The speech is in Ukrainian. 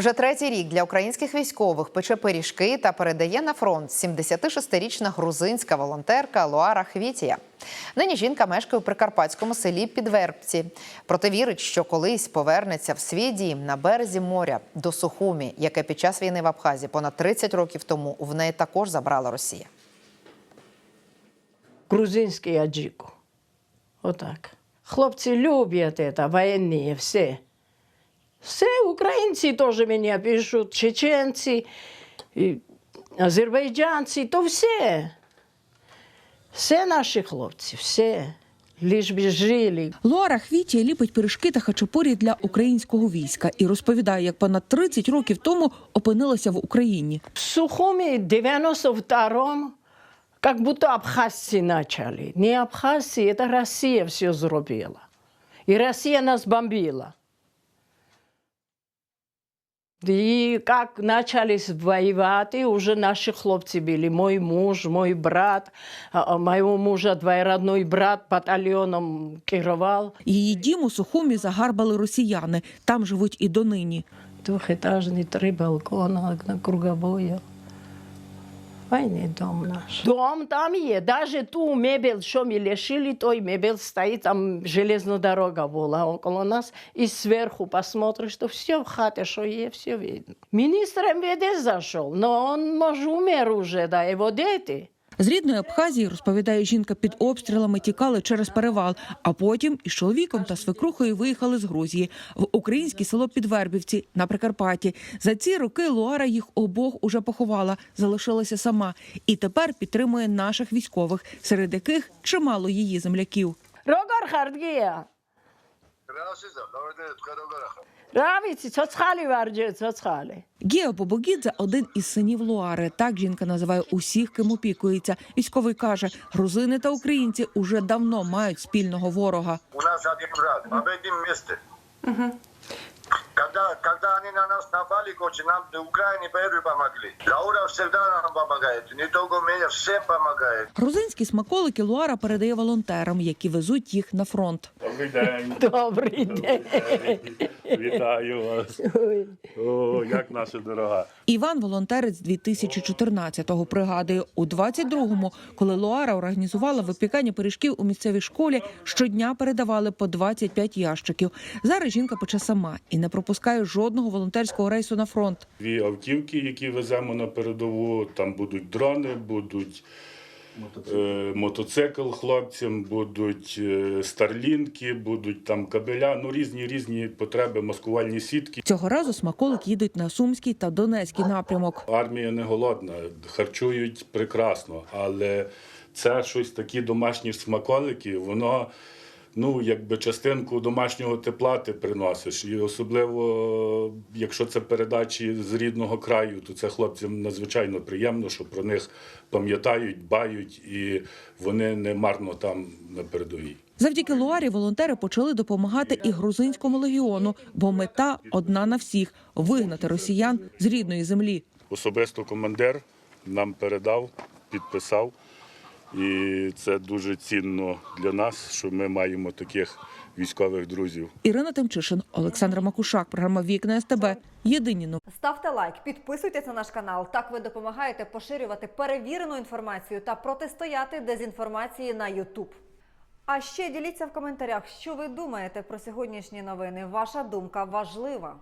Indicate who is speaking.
Speaker 1: Вже третій рік для українських військових пече пиріжки та передає на фронт 76-річна грузинська волонтерка Луара Хвітія. Нині жінка мешкає у прикарпатському селі Підвербці. Проте вірить, що колись повернеться в свій дім на березі моря до Сухумі, яке під час війни в Абхазії понад 30 років тому в неї також забрала Росія.
Speaker 2: грузинський аджику. Отак. Хлопці люблять це, воєнні, все. Все, українці теж мене пишуть, чеченці, і азербайджанці, то все. Все наші хлопці, все. Лиш би жили.
Speaker 3: Луара Хвітія ліпить пиріжки та хачапурі для українського війська і розповідає, як понад 30 років тому опинилася в Україні.
Speaker 2: В Сухуми 92-м как будто абхазцы начали. Не абхазцы, это Россия все зробила. И Россия нас бомбила. І як почали воювати, уже наші хлопці були. Мой муж, мой брат, моего мужа двоюродний брат батальйоном керував.
Speaker 3: Її дім у Сухумі загарбали росіяни. Там живуть і донині.
Speaker 2: Двохетажний, три балкона на круговое. Войны дом наш. Дом там є. Даже ту мебель, що ми лишили, той мебель стоїть, там железна дорога була около нас. І зверху посмотриш, то все в хаті, що є, все видно. Міністром веде зайшов, но он, може, умер уже, да, його дети.
Speaker 3: З рідної Абхазії, розповідає жінка, під обстрілами тікали через перевал, а потім із чоловіком та свекрухою виїхали з Грузії в українське село Підвербівці на Прикарпатті. За ці роки Луара їх обох уже поховала, залишилася сама і тепер підтримує наших військових, серед яких чимало її земляків.
Speaker 2: Равіці, цоцхалі варджі, цоцхалі.
Speaker 3: Гіо Бобогідзе – один із синів Луари. Так жінка називає усіх, ким опікується. Військовий каже, грузини та українці уже давно мають спільного ворога.
Speaker 4: У нас один брат. В этом месте. Когда, когда они на нас напали, короче, нам Украине первые помогли. Лаура всегда нам помогает. Не только мне, всем помогает.
Speaker 3: Грузинські смаколики Луара передає волонтерам, які везуть їх на фронт.
Speaker 5: Добрий день.
Speaker 2: Добрий день.
Speaker 5: Вітаю вас. О, як наша дорога.
Speaker 3: Іван волонтерець 2014-го пригадує у 22-му, коли Луара організувала випікання пиріжків у місцевій школі, щодня передавали по 25 ящиків. Зараз жінка пече сама і не пропускає жодного волонтерського рейсу на фронт.
Speaker 5: Дві автівки, які веземо на передову. Там будуть дрони, будуть е, мотоцикл хлопцям, будуть е, старлінки, будуть там кабеля. Ну різні різні потреби, маскувальні сітки.
Speaker 3: Цього разу смаколик їдуть на Сумський та Донецький напрямок.
Speaker 5: Армія не голодна, харчують прекрасно, але це щось такі домашні смаколики, воно. Ну, якби частинку домашнього тепла ти приносиш. І особливо, якщо це передачі з рідного краю, то це хлопцям надзвичайно приємно, що про них пам'ятають, дбають, і вони не марно там на передовій.
Speaker 3: Завдяки Луарі волонтери почали допомагати і грузинському легіону, бо мета одна на всіх вигнати росіян з рідної землі.
Speaker 5: Особисто командир нам передав, підписав. І це дуже цінно для нас, що ми маємо таких військових друзів.
Speaker 3: Ірина Тимчишин, Олександр Макушак, програма Вікна СТБ. Єдині новини.
Speaker 6: Ставте лайк, підписуйтесь на наш канал. Так ви допомагаєте поширювати перевірену інформацію та протистояти дезінформації на YouTube. А ще діліться в коментарях, що ви думаєте про сьогоднішні новини. Ваша думка важлива.